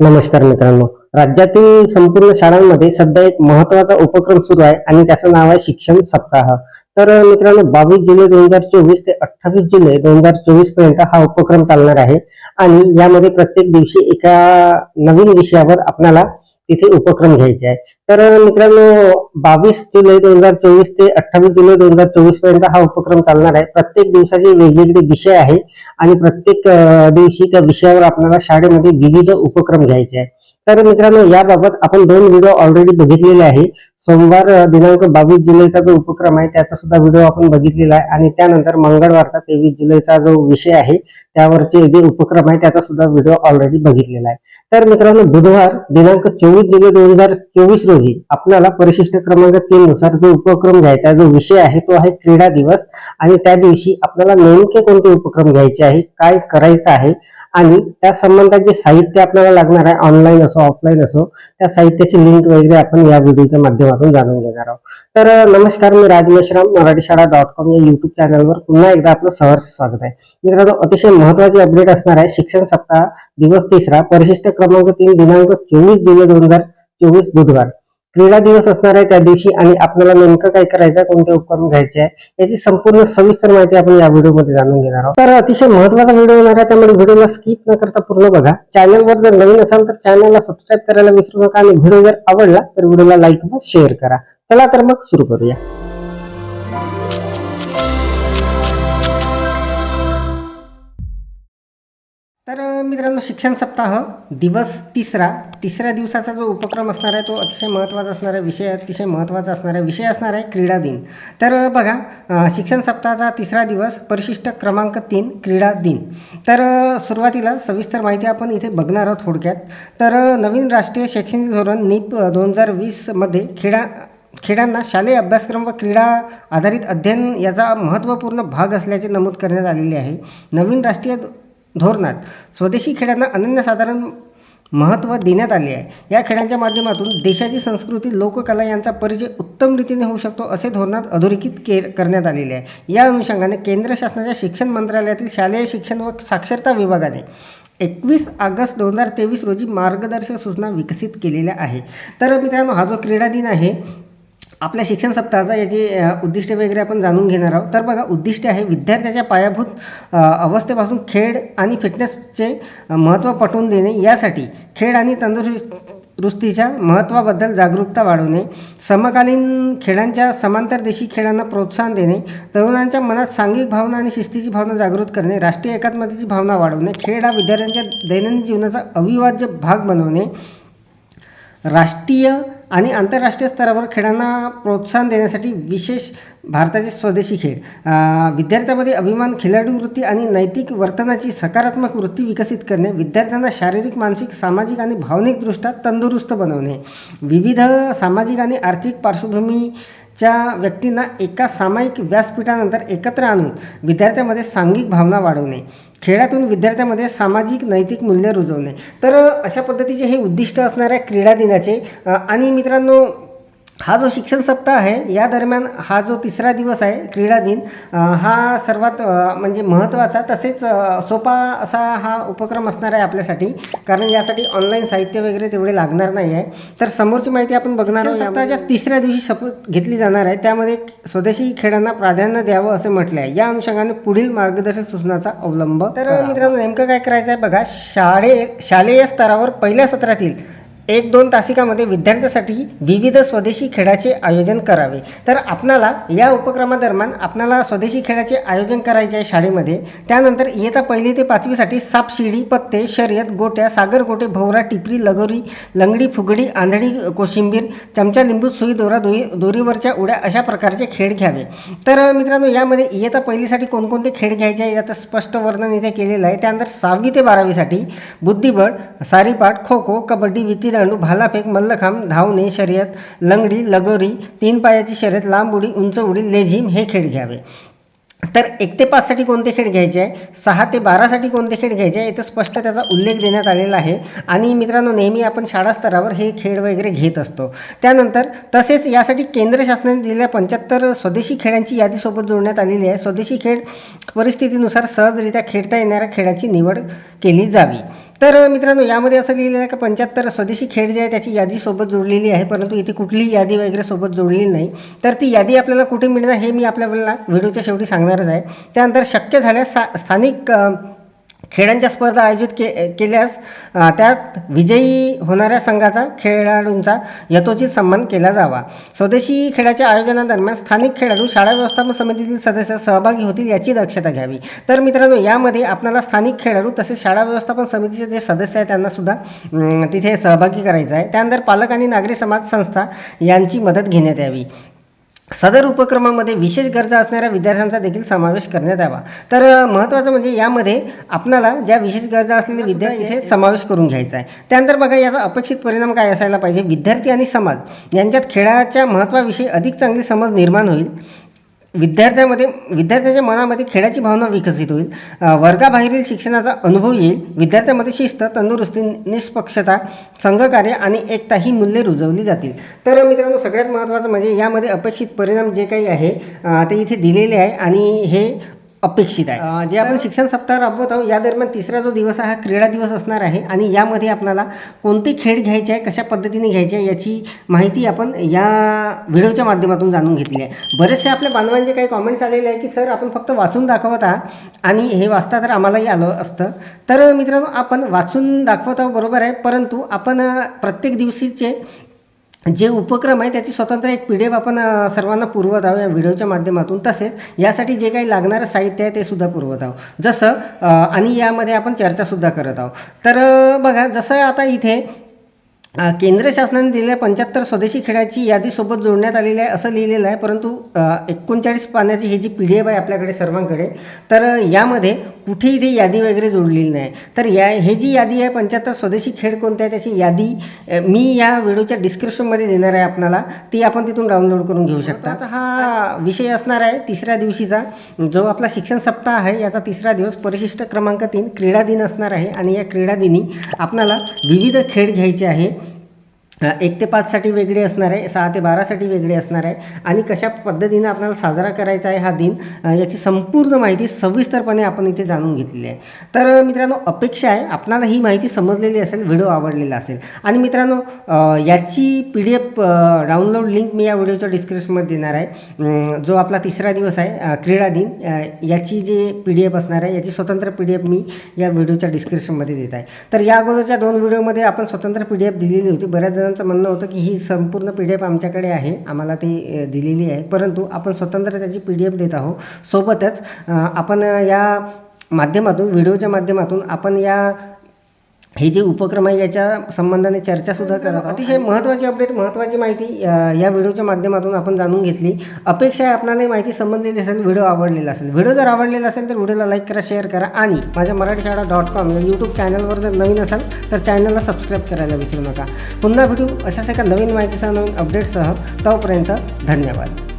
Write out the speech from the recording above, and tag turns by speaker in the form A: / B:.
A: नमस्कार मित्रांनो. राज्यातील संपूर्ण शाळांमध्ये सध्या एक महत्त्वाचा उपक्रम सुरू आहे आणि त्याचं नाव आहे शिक्षण सप्ताह. तर मित्रांनो बावीस जुलै दोन हजार चोवीस ते अठ्ठावीस जुलै दोन हजार चोवीसपर्यंत हा उपक्रम चालणार आहे. आणि यामध्ये प्रत्येक दिवशी एका नवीन विषयावर आपल्याला तिथे उपक्रम घ्यायचे आहे. तर मित्रांनो बावीस जुलै दोन हजार चोवीस ते अठ्ठावीस जुलै दोन हजार चोवीसपर्यंत हा उपक्रम चालणार आहे. प्रत्येक दिवसाचे वेगवेगळे विषय आहे आणि प्रत्येक दिवशी त्या विषयावर आपल्याला शाळेमध्ये विविध उपक्रम घ्यायचे आहे. तर मित्रांनो याबाबत आपण दोन व्हिडिओ ऑलरेडी बघितलेले आहे. सोमवार दिनांक बावीस जुलैचा जो उपक्रम आहे त्याचा सुद्धा व्हिडिओ आपण बघितलेला आहे. आणि त्यानंतर मंगळवारचा तेवीस जुलैचा जो विषय आहे त्यावरचे जे उपक्रम आहे त्याचा सुद्धा व्हिडिओ ऑलरेडी बघितलेला आहे. तर मित्रांनो बुधवार दिनांक चोवीस जुलै दोन हजार चोवीस रोजी आपल्याला परिशिष्ट क्रमांक तीन नुसार जो उपक्रम घ्यायचा जो विषय आहे तो आहे क्रीडा दिवस. आणि त्या दिवशी आपल्याला नेमके कोणते उपक्रम घ्यायचे आहे काय करायचं आहे आणि त्या संबंधात जे साहित्य आपल्याला लागणार आहे ऑनलाईन असो ऑफलाईन असो त्या साहित्याची लिंक वगैरे आपण या व्हिडिओच्या माध्यमातून जाणून घेणार आहोत. तर नमस्कार मी राज मेश्राम. मराठी शाळा डॉट कॉम या युट्यूब चॅनलवर पुन्हा एकदा आपलं सहर्ष स्वागत आहे. मित्रांनो अतिशय महत्वाची अपडेट असणार आहे. शिक्षण सप्ताह दिवस तिसरा परिशिष्ट क्रमांक तीन दिनांक चोवीस जुलै दोन हजार चोवीस बुधवार. क्रीडा दिवस असणार आहे त्या दिवशी आणि आपल्याला नेमकं काय करायचं आहे कोणते उपकरण घ्यायचे आहे याची संपूर्ण सविस्तर माहिती आपण या व्हिडिओमध्ये जाणून घेणार आहोत. तर अतिशय महत्त्वाचा व्हिडिओ होणार आहे त्यामुळे व्हिडिओला स्किप न करता पूर्ण बघा. चॅनलवर जर नवीन असाल तर चॅनलला सबस्क्राईब करायला विसरू नका आणि व्हिडिओ जर आवडला तर व्हिडिओला लाईक व शेअर करा. चला तर मग सुरू करूया. तर मित्रांनो शिक्षण सप्ताह दिवस तिसरा. तिसऱ्या दिवसाचा जो उपक्रम असणार आहे तो अतिशय महत्त्वाचा असणारा विषय अतिशय महत्त्वाचा असणारा विषय असणार आहे क्रीडा दिन. तर बघा शिक्षण सप्ताहाचा तिसरा दिवस परिशिष्ट क्रमांक तीन क्रीडा दिन. तर सुरुवातीला सविस्तर माहिती आपण इथे बघणार आहोत थोडक्यात. तर नवीन राष्ट्रीय शैक्षणिक धोरण नीप दोन हजार वीसमध्ये खेळा खेळांना शालेय अभ्यासक्रम व क्रीडा आधारित अध्ययन याचा महत्त्वपूर्ण भाग असल्याचे नमूद करण्यात आलेले आहे. नवीन राष्ट्रीय धोरणात स्वदेशी खेळांना अनन्यसाधारण महत्त्व देण्यात आले आहे. या खेळांच्या माध्यमातून देशाची संस्कृती लोककला यांचा परिचय उत्तम रीतीने होऊ शकतो असे धोरणात अधोरेखित के करण्यात आलेले आहे. या अनुषंगाने केंद्र शासनाच्या शिक्षण मंत्रालयातील शालेय शिक्षण व साक्षरता विभागाने एकवीस ऑगस्ट दोन हजार तेवीस रोजी मार्गदर्शक सूचना विकसित केलेल्या आहे. तर मित्रांनो हा जो क्रीडा दिन आहे आपल्या शिक्षण सप्ताहाचा याची उद्दिष्टे वगैरे आपण जाणून घेणार आहोत. तर बघा उद्दिष्ट आहे विद्यार्थ्याच्या पायाभूत अवस्थेपासून खेळ आणि फिटनेसचे महत्त्व पटवून देणे. यासाठी खेळ आणि तंदुरुस्तीच्या महत्त्वाबद्दल जागरूकता वाढवणे. समकालीन खेळांच्या समांतर देशी खेळांना प्रोत्साहन देणे. तरुणांच्या मनात सांघिक भावना आणि शिस्तीची भावना जागृत करणे. राष्ट्रीय एकात्मतेची भावना वाढवणे. खेळ हा विद्यार्थ्यांच्या दैनंदिन जीवनाचा अविभाज्य भाग बनवणे. राष्ट्रीय आणि आंतरराष्ट्रीय स्तरावर खेळांना प्रोत्साहन देण्यासाठी विशेष भारताचे स्वदेशी खेळ. विद्यार्थ्यामध्ये विद्यार्थ्यांमध्ये अभिमान खिलाडू वृत्ती आणि नैतिक वर्तनाची सकारात्मक वृत्ती विकसित करणे विद्यार्थ्यांना शारीरिक मानसिक सामाजिक आणि भावनिकदृष्ट्या तंदुरुस्त बनवणे. विविध सामाजिक आणि आर्थिक पार्श्वभूमी च्या व्यक्तींना एका सामायिक व्यासपीठानंतर एकत्र आणून विद्यार्थ्यांमध्ये सांघिक भावना वाढवणे खेळातून विद्यार्थ्यांमध्ये सामाजिक नैतिक मूल्य रुजवणे. तर अशा पद्धतीचे हे उद्दिष्ट असणाऱ्या क्रीडा दिनाचे आणि मित्रांनो हा जो शिक्षण सप्ताह आहे या दरम्यान हा जो तिसरा दिवस आहे क्रीडा दिन हा सर्वात म्हणजे महत्त्वाचा तसेच सोपा असा हा उपक्रम असणार आहे आपल्यासाठी कारण यासाठी ऑनलाईन साहित्य वगैरे तेवढे लागणार नाही आहे. तर समोरची माहिती आपण बघणार आहोत. सप्ताहाच्या तिसऱ्या दिवशी शपथ घेतली जाणार आहे. त्यामध्ये स्वदेशी खेळांना प्राधान्य द्यावं असं म्हटलं आहे. या अनुषंगाने पुढील मार्गदर्शक सूचनाचा अवलंब तर मित्रांनो नेमकं काय करायचं आहे बघा. शाळे शालेय स्तरावर पहिल्या सत्रातील एक दोन तासिकामध्ये विद्यार्थ्यांसाठी विविध स्वदेशी खेळाचे आयोजन करावे. तर आपणाला या उपक्रमादरम्यान आपणाला स्वदेशी खेळाचे आयोजन करायचे आहे शाळेमध्ये. त्यानंतर इयत्ता पहिली ते पाचवीसाठी सापशिडी पत्ते शर्यत गोट्या सागरगोटे भोवरा टिपरी लगोरी लंगडी फुगडी आंधळी कोशिंबीर चमचा लिंबू सुई दोरा दोरी दोरीवरच्या उड्या अशा प्रकारचे खेळ घ्यावे. तर मित्रांनो यामध्ये इयत्ता पहिलीसाठी कोणकोणते खेळ घ्यायचे आहे याचं स्पष्ट वर्णन इथे केलेलं आहे. त्यानंतर सहावी ते बारावीसाठी बुद्धिबळ सारीपाठ खो खो कबड्डी विटीदांडू भालाफेक मल्लखांब धावणे शर्यत लंगडी लगोरी तीन पायाची शर्यत लांब उडी उंच उडी लेझिम हे खेळ घ्यावे. तर एक ते पाचसाठी कोणते खेळ घ्यायचे आहे? सहा ते बारासाठी कोणते खेळ घ्यायचे आहे? इथं स्पष्ट त्याचा उल्लेख देण्यात आलेला आहे. आणि मित्रांनो नेहमी आपण शाळा स्तरावर हे खेळ वगैरे घेत असतो. त्यानंतर तसेच यासाठी केंद्र शासनाने दिलेल्या पंच्याहत्तर स्वदेशी खेळांची यादीसोबत जोडण्यात आलेली आहे. स्वदेशी खेळ परिस्थितीनुसार सहजरित्या खेळता येणाऱ्या खेळाची निवड केली जावी. तर मित्रांनो यामध्ये असं लिहिलेलं आहे का पंच्याहत्तर स्वदेशी खेळ जे आहे त्याची यादी सोबत जोडलेली आहे परंतु इथे कुठलीही यादी वगैरे सोबत जोडलेली नाही. तर ती यादी आपल्याला कुठे मिळणार हे मी आपल्याला व्हिडिओच्या शेवटी सांगणारच आहे. त्यानंतर शक्य झाल्यास सा स्थानिक खेळांच्या स्पर्धा आयोजित के केल्यास त्यात विजयी होणाऱ्या संघाचा खेळाडूंचा यथोचित सन्मान केला जावा. स्वदेशी खेळाच्या आयोजनादरम्यान स्थानिक खेळाडू शाळा व्यवस्थापन समितीतील सदस्य सहभागी होतील याची दक्षता घ्यावी. तर मित्रांनो यामध्ये आपल्याला स्थानिक खेळाडू तसेच शाळा व्यवस्थापन समितीचे जे सदस्य आहेत त्यांना सुद्धा तिथे सहभागी करायचं आहे. त्यानंतर पालक आणि नागरी समाज संस्था यांची मदत घेण्यात यावी. सदर उपक्रमामध्ये विशेष गरजा असणाऱ्या विद्यार्थ्यांचा देखील समावेश करण्यात यावा. तर महत्त्वाचं म्हणजे यामध्ये आपणाला ज्या विशेष गरजा असलेले विद्यार्थी इथे समावेश करून घ्यायचा आहे. त्यानंतर बघा याचा अपेक्षित परिणाम काय असायला पाहिजे? विद्यार्थी आणि समाज. यांच्यात खेळाच्या महत्त्वाविषयी अधिक चांगली समज निर्माण होईल. विद्यार्थ्यामध्ये विद्यार्थ्यांच्या मनामध्ये खेळाची भावना विकसित होईल. वर्गाबाहेरील शिक्षणाचा अनुभव येईल. विद्यार्थ्यामध्ये शिस्त तंदुरुस्ती निष्पक्षता संघकार्य आणि एकता ही मूल्ये रुजवली जातील. तर मित्रांनो सगळ्यात महत्त्वाचं म्हणजे यामध्ये अपेक्षित परिणाम जे काही आहे ते इथे दिलेले आहे आणि हे अपेक्षित आहे. जे आपण शिक्षण सप्ताह राबवत आहोत या दरम्यान तिसरा जो दिवस आहे हा क्रीडा दिवस असणार आहे आणि यामध्ये आपल्याला कोणते खेळ घ्यायचे आहे कशा पद्धतीने घ्यायचे आहे याची माहिती आपण या व्हिडिओच्या माध्यमातून जाणून घेतली आहे. बरेचसे आपल्या बांधवांचे काही कॉमेंट्स आलेले आहे की सर आपण फक्त वाचून दाखवत आहात आणि हे वाचता तर आम्हालाही आलं असतं. तर मित्रांनो आपण वाचून दाखवत आहोत बरोबर आहे. परंतु आपण प्रत्येक दिवशीचे जे उपक्रम आहे त्याची स्वतंत्र एक पी डी एफ आपण सर्वांना पुरवत आहोत या व्हिडिओच्या माध्यमातून. तसेच यासाठी जे काही लागणारं साहित्य आहे ते सुद्धा पुरवत आहोत. जसं आणि यामध्ये आपण चर्चासुद्धा करत आहोत. तर बघा जसं आता इथे केंद्र शासनाने दिलेल्या पंच्याहत्तर स्वदेशी खेळाची यादी सोबत जोडण्यात आलेली आहे असं लिहिलेलं आहे परंतु एकोणचाळीस पाण्याची ही जी पी डी एफ आहे आपल्याकडे सर्वांकडे तर यामध्ये कुठेही इथे यादी वगैरे जोडलेली नाही. तर या हे जी यादी आहे पंच्याहत्तर स्वदेशी खेळ कोणते आहे त्याची यादी मी या व्हिडिओच्या डिस्क्रिप्शनमध्ये देणार आहे आपणाला ती आपण तिथून डाउनलोड करून घेऊ शकता. हा विषय असणार आहे तिसऱ्या दिवशीचा जो आपला शिक्षण सप्ताह आहे याचा तिसरा दिवस परिशिष्ट क्रमांक तीन क्रीडा दिन असणार आहे आणि या क्रीडा दिनी आपणाला विविध खेळ घ्यायचे आहे. एक ते पाचसाठी वेगळी असणार आहे सहा ते बारासाठी वेगळी असणार आहे. आणि कशा पद्धतीनं आपल्याला साजरा करायचा आहे हा दिन याची संपूर्ण माहिती सविस्तरपणे आपण इथे जाणून घेतलेली आहे. तर मित्रांनो अपेक्षा आहे आपणाला ही माहिती समजलेली असेल व्हिडिओ आवडलेला असेल. आणि मित्रांनो याची P D F download link मी या व्हिडिओच्या डिस्क्रिप्शनमध्ये देणार आहे. जो आपला तिसरा दिवस आहे क्रीडा दिन याची जे पी डी एफ असणार आहे याची स्वतंत्र पी डी एफ मी या व्हिडिओच्या डिस्क्रिप्शनमध्ये देत आहे. तर या अगोदरच्या दोन व्हिडिओमध्ये आपण स्वतंत्र पी डी एफ दिलेली होती. बऱ्याच महाराजांचं म्हणणं होतं की ही संपूर्ण पी डी एफ आमच्याकडे आहे आम्हाला ती दिलेली आहे. परंतु आपण स्वतंत्र त्याची पी डी एफ देत आहोत. सोबतच आपण या माध्यमातून व्हिडिओच्या माध्यमातून आपण या हे जे उपक्रम आहे याच्या संबंधाने चर्चासुद्धा करत अतिशय महत्त्वाची अपडेट महत्त्वाची माहिती या व्हिडिओच्या माध्यमातून आपण जाणून घेतली. अपेक्षा आहे आपल्याला माहिती समजलेली असेल व्हिडिओ आवडलेला असेल. व्हिडिओ जर आवडलेला असेल तर व्हिडिओला लाईक करा शेअर करा. आणि माझ्या मराठी शाळा डॉट कॉम या यूट्यूब चॅनलवर जर नवीन असाल तर चॅनलला सबस्क्राईब करायला विसरू नका. पुन्हा भेटू अशाच एका नवीन माहितीसह नवीन अपडेटसह तोपर्यंत धन्यवाद.